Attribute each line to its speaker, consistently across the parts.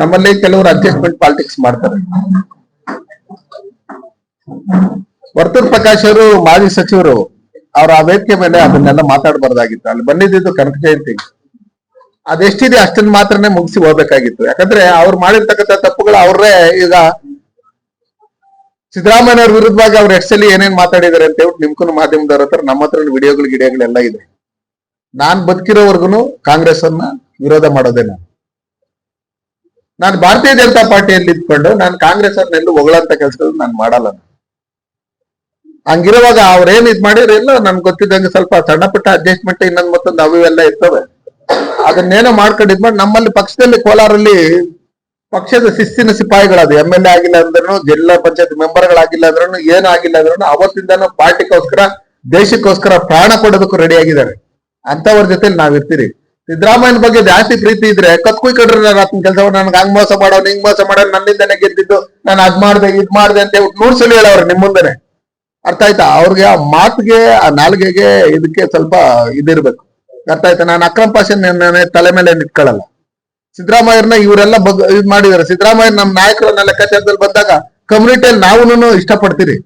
Speaker 1: ನಮ್ಮಲ್ಲಿ ಕೆಲವರು adjustment politics ಮಾಡ್ತಾರೆ. ವರ್ತೂರ್ ಪ್ರಕಾಶ್ ಅವರು, ಮಾಜಿ ಸಚಿವರು, ಅವರ ಆ ವೇದಿಕೆ ಮೇಲೆ ಅದನ್ನೆಲ್ಲ ಮಾತಾಡಬಾರ್ದಾಗಿತ್ತು. ಅಲ್ಲಿ ಬಂದಿದ್ದು ಕನಕ ಜಯಂತಿ. ಅದೆಷ್ಟಿದೆ ಅಷ್ಟನ್ನ ಮಾತ್ರನೇ ಮುಗಿಸಿ ಹೋಗ್ಬೇಕಾಗಿತ್ತು. ಯಾಕಂದ್ರೆ ಅವ್ರು ಮಾಡಿರ್ತಕ್ಕಂಥ ತಪ್ಪುಗಳು ಅವ್ರೇ ಈಗ ಸಿದ್ದರಾಮಯ್ಯವ್ರ ವಿರುದ್ಧವಾಗಿ ಅವ್ರ ಎಷ್ಟಲ್ಲಿ ಏನೇನ್ ಮಾತಾಡಿದಾರೆ ಅಂತ ಹೇಳ್ಬಿಟ್ಟು ನಿಮ್ಗೂ ಮಾಧ್ಯಮದವ್ರ ಹತ್ರ ನಮ್ಮ ಹತ್ರ ವಿಡಿಯೋಗಳು, ಗಿಡಿಯೋಗಳೆಲ್ಲ ಇದೆ. ನಾನ್ ಬದುಕಿರೋವರ್ಗುನು ಕಾಂಗ್ರೆಸ್ ಅನ್ನ ವಿರೋಧ ಮಾಡೋದೇ ನಾನು ಭಾರತೀಯ ಜನತಾ ಪಾರ್ಟಿಯಲ್ಲಿ ಇದ್ಕೊಂಡು ನಾನು ಕಾಂಗ್ರೆಸ್ ಅವ್ರನ್ನೆಲ್ಲೂ ಹೊಗಳಂತ ಕೆಲಸಗಳು ನಾನು ಮಾಡಲ್ಲ. ಹಂಗಿರುವಾಗ ಅವ್ರೇನ್ ಇದ್ ಮಾಡಿದ್ರೆ ಇಲ್ಲ ನನ್ಗೆ ಗೊತ್ತಿದ್ದಂಗೆ ಸ್ವಲ್ಪ ಸಣ್ಣ ಪುಟ್ಟ ಅಡ್ಜಸ್ಟ್ಮೆಂಟ್ ಇನ್ನೊಂದು ಮತ್ತೊಂದು ಅವು ಇವೆಲ್ಲ ಇರ್ತವೆ. ಅದನ್ನೇನೋ ಮಾಡ್ಕೊಂಡು ಇದ್ ಮಾಡಿ, ನಮ್ಮಲ್ಲಿ ಪಕ್ಷದಲ್ಲಿ ಕೋಲಾರಲ್ಲಿ ಪಕ್ಷದ ಶಿಸ್ತಿನ ಸಿಪಾಯಿಗಳದು ಎಂ ಎಲ್ ಎ ಆಗಿಲ್ಲ ಅಂದ್ರೂ ಜಿಲ್ಲಾ ಪಂಚಾಯತ್ ಮೆಂಬರ್ಗಳಾಗಿಲ್ಲ ಅಂದ್ರೂ ಏನು ಆಗಿಲ್ಲ ಅಂದ್ರೂ ಅವತ್ತಿಂದಾನು ಪಾರ್ಟಿಗೋಸ್ಕರ, ದೇಶಕ್ಕೋಸ್ಕರ ಪ್ರಾಣ ಕೊಡೋದಕ್ಕೂ ರೆಡಿ ಆಗಿದ್ದಾರೆ. ಅಂತವ್ರ ಜೊತೆ ನಾವ್ ಇರ್ತೀರಿ ಸಿದ್ದರಾಮಯ್ಯನ ಬಗ್ಗೆ ಜಾಸ್ತಿ ಪ್ರೀತಿ ಇದ್ರೆ ಕತ್ಕುಯ್ಕೊಂಡ್ರೆ ನಾನು ಆತನ ಕೆಲಸ ನನ್ಗೆ ಹಂಗ್ ಮೋಸ ಮಾಡೋನು ಹಿಂಗ್ ಮೋಸ ಮಾಡೋನು ನನ್ನಿಂದನೇ ಗೆದ್ದಿದ್ದು, ನಾನು ಅದ್ ಮಾಡ್ದೆ, ಇದ್ ಮಾಡ್ದೆ ಅಂತ ನೂರ್ ಸಲ ಹೇಳವ್ರೆ ನಿಮ್ ಮುಂದೆನೆ. ಅರ್ಥ ಆಯ್ತಾ? ಅವ್ರಿಗೆ ಆ ಮಾತಿಗೆ, ಆ ನಾಲ್ಗೆಗೆ ಇದಕ್ಕೆ ಸ್ವಲ್ಪ ಇದಿರ್ಬೇಕು. ಅರ್ಥ ಆಯ್ತಾ? ನಾನು ಅಕ್ರಮ್ ಪಾಷನ್ ತಲೆ ಮೇಲೆ ಇಟ್ಕೊಳ್ಳಲ್ಲ ಸಿದ್ದರಾಮಯ್ಯನ ಇವರೆಲ್ಲ ಬಗ್, ಇದ್ ಮಾಡಿದಾರೆ ಸಿದ್ದರಾಮಯ್ಯ ನಮ್ ನಾಯಕರನ್ನ ಲೆಕ್ಕಾಚಾರದಲ್ಲಿ ಬಂದಾಗ ಕಮ್ಯುನಿಟಿಯಲ್ಲಿ ನಾವು ಇಷ್ಟಪಡ್ತೀರಿ.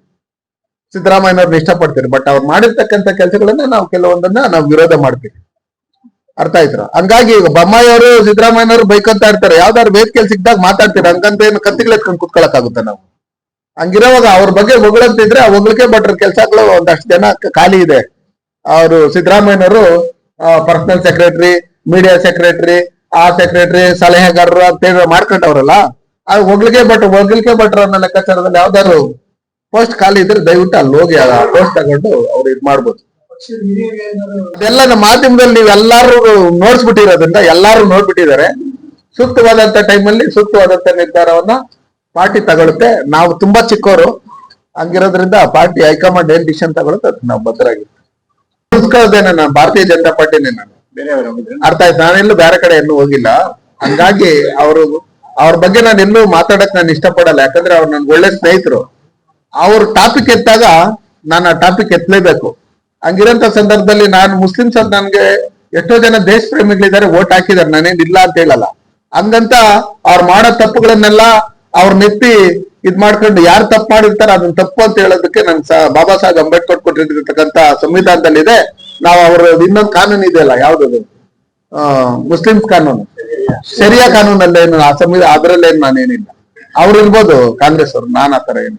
Speaker 1: ಸಿದ್ದರಾಮಯ್ಯನವ್ರನ್ನ ಇಷ್ಟಪಡ್ತೀರಿ. ಬಟ್ ಅವ್ರು ಮಾಡಿರ್ತಕ್ಕಂಥ ಕೆಲಸಗಳನ್ನ ನಾವು ಕೆಲವೊಂದನ್ನ ನಾವು ವಿರೋಧ ಮಾಡ್ತೀವಿ. ಅರ್ಥ ಆಯ್ತರ ಹಂಗಾಗಿ ಬೊಮ್ಮಾಯಿ ಅವರು ಸಿದ್ದರಾಮಯ್ಯನವರು ಬೈಕಂತ ಇರ್ತಾರೆ ಯಾವ್ದಾದ್ರು ವೇದಿಕೆಯಲ್ಲಿ ಸಿಕ್ಕಿದಾಗ ಮಾತಾಡ್ತೀರ. ಹಂಗಂತ ಏನು ಕತ್ತಿಗಳು ಎತ್ಕೊಂಡು ಕುತ್ಕೊಳಕ್ ಆಗುತ್ತೆ ನಾವು. ಹಂಗಿರೋವಾಗ ಅವ್ರ ಬಗ್ಗೆ ಹೊಗಳಂತಿದ್ರೆ ಹೊಗಳಿಕೆ ಭಟ್ರ ಕೆಲಸಗಳು ಒಂದಷ್ಟು ಜನ ಖಾಲಿ ಇದೆ. ಅವರು ಸಿದ್ದರಾಮಯ್ಯನವರು ಪರ್ಸನಲ್ ಸೆಕ್ರೆಟರಿ ಮೀಡಿಯಾ ಸೆಕ್ರೆಟರಿ ಆ ಸೆಕ್ರೆಟರಿ ಸಲಹೆಗಾರರು ಅಂತ ಮಾಡ್ಕೊಂಡವ್ರಲ್ಲ, ಆ ಹೊಗಳಿಕೆ ಭಟ್ರು, ಹೊಗಳಿಕೆ ಭಟ್ರ ಅನ್ನೋ ಲೆಕ್ಕಾಚಾರದಲ್ಲಿ ಯಾವ್ದಾದ್ರು ಪೋಸ್ಟ್ ಖಾಲಿ ಇದ್ರೆ ದಯವಿಟ್ಟು ಅಲ್ಲಿ ಹೋಗಿ ಆ ಪೋಸ್ಟ್ ತಗೊಂಡು ಅವ್ರು ಇದ್ ಮಾಡ್ಬೋದು. ಅದೆಲ್ಲ ನಮ್ಮ ಮಾಧ್ಯಮದಲ್ಲಿ ನೀವೆಲ್ಲಾರು ನೋಡ್ಸ್ಬಿಟ್ಟಿರೋದ್ರಿಂದ, ಎಲ್ಲಾರು ನೋಡ್ಬಿಟ್ಟಿದ್ದಾರೆ. ಸೂಕ್ತವಾದಂತ ಟೈಮಲ್ಲಿ ಸೂಕ್ತವಾದಂತ ನಿರ್ಧಾರವನ್ನ ಪಾರ್ಟಿ ತಗೊಳುತ್ತೆ. ನಾವು ತುಂಬಾ ಚಿಕ್ಕವರು ಹಂಗಿರೋದ್ರಿಂದ ಪಾರ್ಟಿ ಹೈಕಮಾಂಡ್ ಏನ್ ಡಿಸಿಷನ್ ತಗೊಳುತ್ತೆ ಅದಕ್ಕೆ ನಾವು ಉಳಿಸ್ಕೊಳ್ಳೋದೇನೆ ನಾನು, ಭಾರತೀಯ ಜನತಾ ಪಾರ್ಟಿನೇ ನಾನು. ಅರ್ಥ ಆಯ್ತು. ನಾನೆಲ್ಲೂ ಬೇರೆ ಕಡೆ ಎಲ್ಲೂ ಹೋಗಿಲ್ಲ. ಹಂಗಾಗಿ ಅವರು, ಅವ್ರ ಬಗ್ಗೆ ನಾನು ಎಲ್ಲೂ ಮಾತಾಡಕ್ ನಾನು ಇಷ್ಟಪಡಲ್ಲ. ಯಾಕಂದ್ರೆ ಅವ್ರು ನನ್ಗೆ ಒಳ್ಳೆ ಸ್ನೇಹಿತರು. ಅವ್ರ ಟಾಪಿಕ್ ಎತ್ತಾಗ ನಾನು ಆ ಟಾಪಿಕ್ ಎತ್ತಲೇಬೇಕು ಹಂಗಿರೋಂತ ಸಂದರ್ಭದಲ್ಲಿ ನಾನು ಮುಸ್ಲಿಮ್ಸ್ ಅಂತ ನನ್ಗೆ ಎಷ್ಟೋ ಜನ ದೇಶ ಪ್ರೇಮಿಗಳಿದ್ದಾರೆ ವೋಟ್ ಹಾಕಿದಾರೆ ನಾನೇನ್ ಇಲ್ಲ ಅಂತ ಹೇಳಲ್ಲ. ಹಂಗಂತ ಅವ್ರು ಮಾಡೋ ತಪ್ಪುಗಳನ್ನೆಲ್ಲ ಅವ್ರ ನೆತ್ತಿ ಇದ್ ಮಾಡ್ಕೊಂಡು ಯಾರು ತಪ್ಪು ಮಾಡಿರ್ತಾರ ಅದನ್ನ ತಪ್ಪು ಅಂತ ಹೇಳೋದಕ್ಕೆ ನನ್ ಬಾಬಾ ಸಾಹೇಬ್ ಅಂಬೇಡ್ಕರ್ ಕೊಟ್ಟಿರ್ತಕ್ಕಂತ ಸಂವಿಧಾನದಲ್ಲಿ ಇದೆ ನಾವು ಅವ್ರ ಇನ್ನೊಂದು ಕಾನೂನು ಇದೆಯಲ್ಲ ಯಾವ್ದದು? ಆ, ಮುಸ್ಲಿಂ ಕಾನೂನು. ಶರಿಯಾ ಕಾನೂನಲ್ಲೇನು, ಆ ಸಂವಿಧಾನ ಅದರಲ್ಲೇನು ನಾನೇನಿಲ್ಲ. ಅವ್ರು ಇರ್ಬೋದು ಕಾಂಗ್ರೆಸ್ ಅವರು ನಾನು ಆ ಆತರ ಏನು